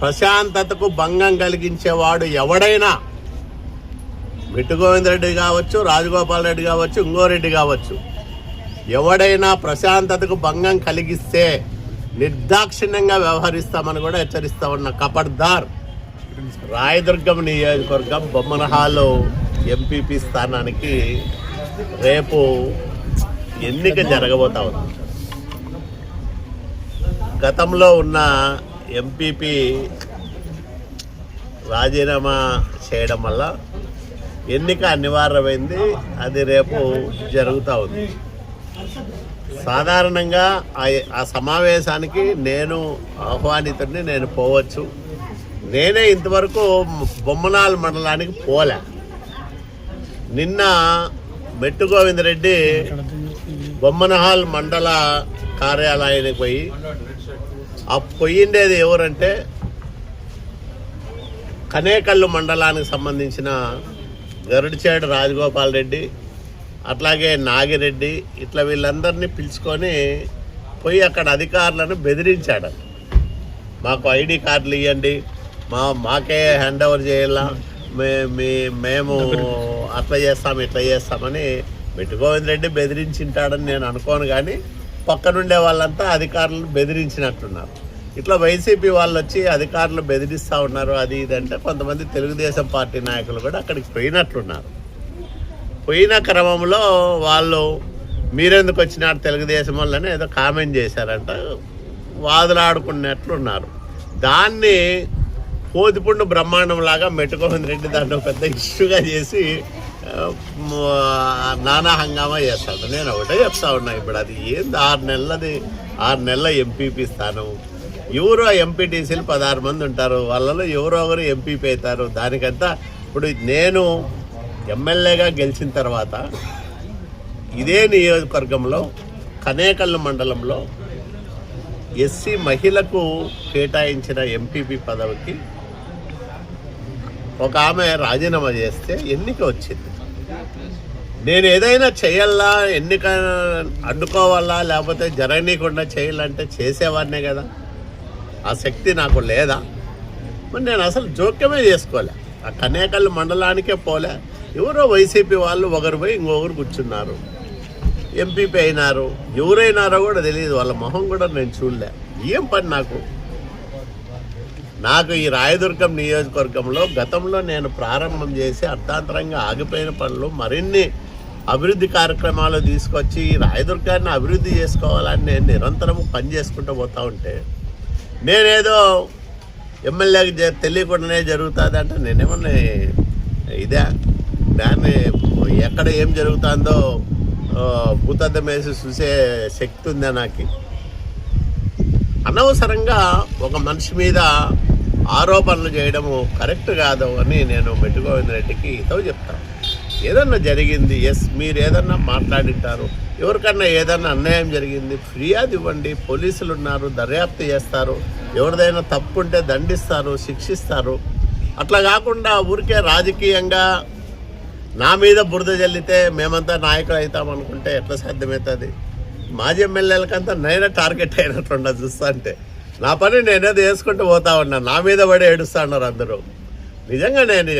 ప్రశాంతతకు భంగం కలిగించేవాడు ఎవడైనా మిట్టు రెడ్డి కావచ్చు రాజగోపాల్ రెడ్డి కావచ్చు ఇంగోరెడ్డి కావచ్చు ఎవడైనా ప్రశాంతతకు భంగం కలిగిస్తే నిర్దాక్షిణ్యంగా వ్యవహరిస్తామని కూడా హెచ్చరిస్తా ఉన్న కపర్దార్ రాయదుర్గం నియోజకవర్గం బొమ్మనహాలు ఎంపీపీ స్థానానికి రేపు ఎన్నిక జరగబోతా ఉంది. గతంలో ఉన్న ఎంపీపీ రాజీనామా చేయడం వల్ల ఎన్నిక అనివార్యమైంది. అది రేపు జరుగుతూ ఉంది. సాధారణంగా ఆ- సమావేశానికి నేను ఆహ్వానితుడిని నేను పోవచ్చు. నేనే ఇంతవరకు బొమ్మనాల్ మండలానికి పోలే. నిన్న మెట్టు గోవిందరెడ్డి బొమ్మనహాల్ మండల కార్యాలయానికి పోయి ఆ పోయిండేది ఎవరంటే కనేకల్లు మండలానికి సంబంధించిన గరుడిచేడు రాజగోపాల్ రెడ్డి అట్లాగే నాగిరెడ్డి ఇట్లా వీళ్ళందరినీ పిలుచుకొని పోయి అక్కడ అధికారులను బెదిరించాడు. మాకు ఐడి కార్డులు ఇవ్వండి మా మాకే హ్యాండ్ ఓవర్ చేయాలా మే మీ మేము అట్లా చేస్తాం ఇట్లా చేస్తామని మెట్టుగోవింద్ రెడ్డి బెదిరించింటాడని నేను అనుకోను కానీ పక్కనుండే వాళ్ళంతా అధికారులను బెదిరించినట్టున్నారు. ఇట్లా వైసీపీ వాళ్ళు వచ్చి అధికారులు బెదిరిస్తూ ఉన్నారు అది ఇది అంటే కొంతమంది తెలుగుదేశం పార్టీ నాయకులు కూడా అక్కడికి పోయినట్లున్నారు పోయిన క్రమంలో వాళ్ళు మీరెందుకు వచ్చినారు తెలుగుదేశం వాళ్ళని? ఏదో కామెంట్ చేశారంట వాదులాడుకున్నట్లున్నారు. దాన్ని కోతిపుండు బ్రహ్మాండం లాగా మెట్టుకోని రెడ్డి దాన్ని పెద్ద ఇష్యూగా చేసి నానా హంగామా చేస్తాడు. నేను ఒకటే చెప్తా ఉన్నా ఇప్పుడు అది ఏంది? ఆరు నెలలది ఆరు నెలల ఎంపీపీ స్థానం. ఎవరో ఎంపీటీసీలు పదహారు మంది ఉంటారు. వాళ్ళలో ఎవరో ఒకరు ఎంపీపీ అవుతారు. దానికంతా ఇప్పుడు నేను ఎమ్మెల్యేగా గెలిచిన తర్వాత ఇదే నియోజకవర్గంలో కనేకల్లు మండలంలో ఎస్సీ మహిళకు కేటాయించిన ఎంపీపీ పదవికి ఒక ఆమె రాజీనామా చేస్తే ఎన్నిక వచ్చింది. నేను ఏదైనా చేయాలా ఎన్నిక అడ్డుకోవాలా లేకపోతే జరగనీయకుండా చేయాలంటే చేసేవాడినే కదా. ఆ శక్తి నాకు లేదా? మరి నేను అసలు జోక్యమే చేసుకోలే. ఆ కనేకల్ మండలానికే పోలే. ఎవరో వైసీపీ వాళ్ళు ఒకరు పోయి ఇంకొకరు కూర్చున్నారు. ఎంపీపీ అయినారు. ఎవరైనారో కూడా తెలియదు. వాళ్ళ మొహం కూడా నేను చూడలే. ఏం పని నాకు? నాకు ఈ రాయదుర్గం నియోజకవర్గంలో గతంలో నేను ప్రారంభం చేసి అర్థాంతరంగా ఆగిపోయిన పనులు మరిన్ని అభివృద్ధి కార్యక్రమాలు తీసుకొచ్చి ఈ రాయదుర్గాన్ని అభివృద్ధి చేసుకోవాలని నేను నిరంతరం పని చేసుకుంటూ పోతా ఉంటే నేనేదో ఎమ్మెల్యేకి తెలియకుండానే జరుగుతుంది అంటే నేనేమన్నా ఇదే దాన్ని ఎక్కడ ఏం జరుగుతుందో భూతద్దం వేసి చూసే శక్తి ఉందా నాకు? అనవసరంగా ఒక మనిషి మీద ఆరోపణలు చేయడము కరెక్ట్ కాదు అని నేను మెట్టుగోవింద రెడ్డికి ఇతో చెప్తాను. ఏదన్నా జరిగింది ఎస్ మీరు ఏదన్నా మాట్లాడింటారు ఎవరికన్నా ఏదన్నా అన్యాయం జరిగింది ఫిర్యాదు ఇవ్వండి పోలీసులు ఉన్నారు దర్యాప్తు చేస్తారు ఎవరిదైనా తప్పు ఉంటే దండిస్తారు శిక్షిస్తారు. అట్లా కాకుండా ఊరికే రాజకీయంగా నా మీద బురద జల్లితే మేమంతా నాయకులు అవుతాం అనుకుంటే ఎట్లా సాధ్యమవుతుంది? మాజీ ఎమ్మెల్యేలకంతా నేనే టార్గెట్ అయినట్టుండ చూస్తా అంటే. నా పని నేనేది వేసుకుంటూ పోతా ఉన్నా నా మీద పడి ఏడుస్తా ఉన్నారు అందరూ. నిజంగా నేను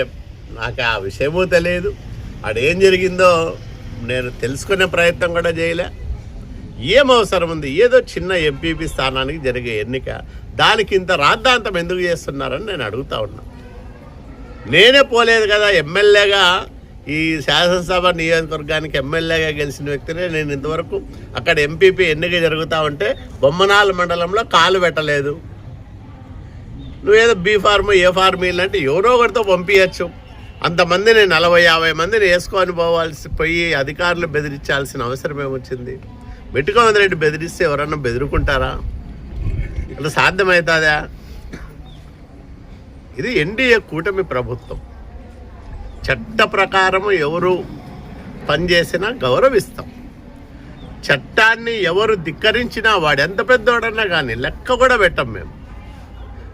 నాకు ఆ విషయమూ తెలియదు. ఆడ ఏం జరిగిందో నేను తెలుసుకునే ప్రయత్నం కూడా చేయలే. ఏం అవసరం ఉంది? ఏదో చిన్న ఎంపీపీ స్థానానికి జరిగే ఎన్నిక. దానికి ఇంత రాద్ధాంతం ఎందుకు చేస్తున్నారని నేను అడుగుతా ఉన్నా. నేనే పోలేదు కదా ఎమ్మెల్యేగా. ఈ శాసనసభ నియోజకవర్గానికి ఎమ్మెల్యేగా గెలిచిన వ్యక్తినే నేను ఇంతవరకు అక్కడ ఎంపీపీ ఎన్నిక జరుగుతూ ఉంటే బొమ్మనాల మండలంలో కాలు పెట్టలేదు. నువ్వేదో బీ ఫార్మ్ ఏ ఫార్మ్ ఇలాంటి ఎవరో ఒకరితో పంపించచ్చు. అంతమందిని నలభై యాభై మందిని వేసుకొని పోవాల్సి పోయి అధికారులు బెదిరించాల్సిన అవసరం ఏమొచ్చింది? మెట్టుకోమంది రెడ్డి బెదిరిస్తే ఎవరన్నా బెదిరుకుంటారా? అట్లా సాధ్యమవుతుందా ఇది ఎన్డీఏ కూటమి ప్రభుత్వం. చట్ట ప్రకారము ఎవరు పనిచేసినా గౌరవిస్తాం. చట్టాన్ని ఎవరు ధిక్కరించినా వాడు ఎంత పెద్దోడన్నా కానీ లెక్క కూడా పెట్టం మేము.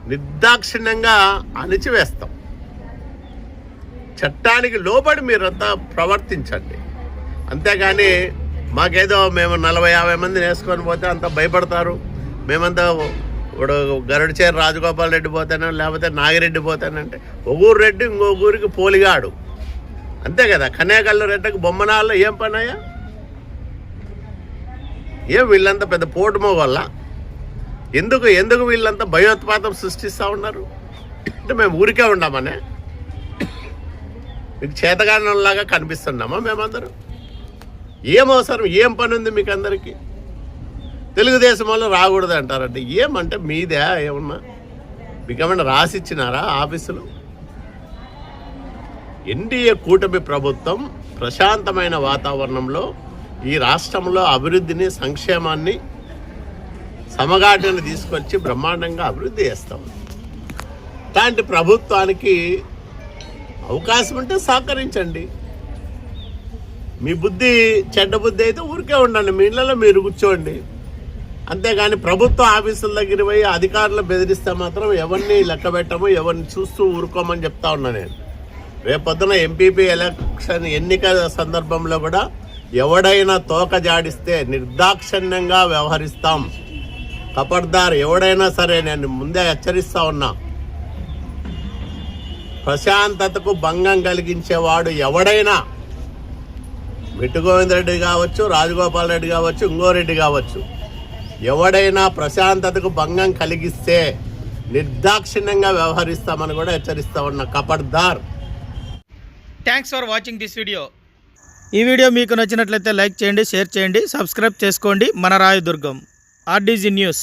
నిర్దాక్షిణ్యంగా అణిచివేస్తాం. చట్టానికి లోబడి మీరంతా ప్రవర్తించండి. అంతేగాని మాకేదో మేము నలభై యాభై మందిని వేసుకొని పోతే అంత భయపడతారు. మేమంతా ఇప్పుడు గరుడిచేరి రాజగోపాల్ రెడ్డి పోతాను లేకపోతే నాగిరెడ్డి పోతానంటే ఒగూరు రెడ్డి ఇంకో ఊరికి పోలిగాడు. అంతే కదా కన్యాకల్లు రెడ్డికి బొమ్మనాల్లో ఏం పనాయా ఏం వీళ్ళంతా పెద్ద పోటు వల్ల? ఎందుకు ఎందుకు వీళ్ళంతా భయోత్పాతం సృష్టిస్తూ ఉన్నారు? అంటే మేము ఊరికే ఉన్నామనే మీకు చేతగానంలాగా కనిపిస్తున్నామా మేమందరం? ఏం అవసరం? ఏం పని ఉంది మీకు అందరికీ తెలుగుదేశం వాళ్ళు రాకూడదు అంటారంటే ఏమంటే మీదే ఏమన్నా? మీకు ఏమన్నా రాసిచ్చినారా ఆఫీసులు? ఎన్డీఏ కూటమి ప్రభుత్వం ప్రశాంతమైన వాతావరణంలో ఈ రాష్ట్రంలో అభివృద్ధిని సంక్షేమాన్ని సమగాటిని తీసుకొచ్చి బ్రహ్మాండంగా అభివృద్ధి చేస్తాం. అలాంటి ప్రభుత్వానికి అవకాశం ఉంటే సహకరించండి. మీ బుద్ధి చెడ్డ బుద్ధి అయితే ఊరికే ఉండండి. మీ ఇళ్ళలో మీరు కూర్చోండి. అంతేగాని ప్రభుత్వ ఆఫీసుల దగ్గర పోయి అధికారులు బెదిరిస్తే మాత్రం ఎవరిని లెక్క పెట్టము ఎవరిని చూస్తూ ఊరుకోమని చెప్తా ఉన్నా నేను. రేపొద్దున ఎంపీపీ ఎలక్షన్ ఎన్నికల సందర్భంలో కూడా ఎవడైనా తోక జాడిస్తే నిర్దాక్షిణ్యంగా వ్యవహరిస్తాం. కపర్దార్ ఎవడైనా సరే నేను ముందే హెచ్చరిస్తా ఉన్నా. ప్రశాంతతకు భంగం కలిగించేవాడు ఎవడైనా మిట్టు రెడ్డి కావచ్చు రాజగోపాల్ రెడ్డి కావచ్చు ఇంగో రెడ్డి కావచ్చు ఎవడైనా ప్రశాంతతకు భంగం కలిగిస్తే నిర్దాక్షిణ్యంగా వ్యవహరిస్తామని కూడా హెచ్చరిస్తా ఉన్న కపర్దార్ thanks for watching this video ఈ వీడియో మీకు నచ్చినట్లయితే లైక్ చేయండి షేర్ చేయండి సబ్స్క్రైబ్ చేసుకోండి. మన రాయదుర్గం ఆర్డీజీ న్యూస్.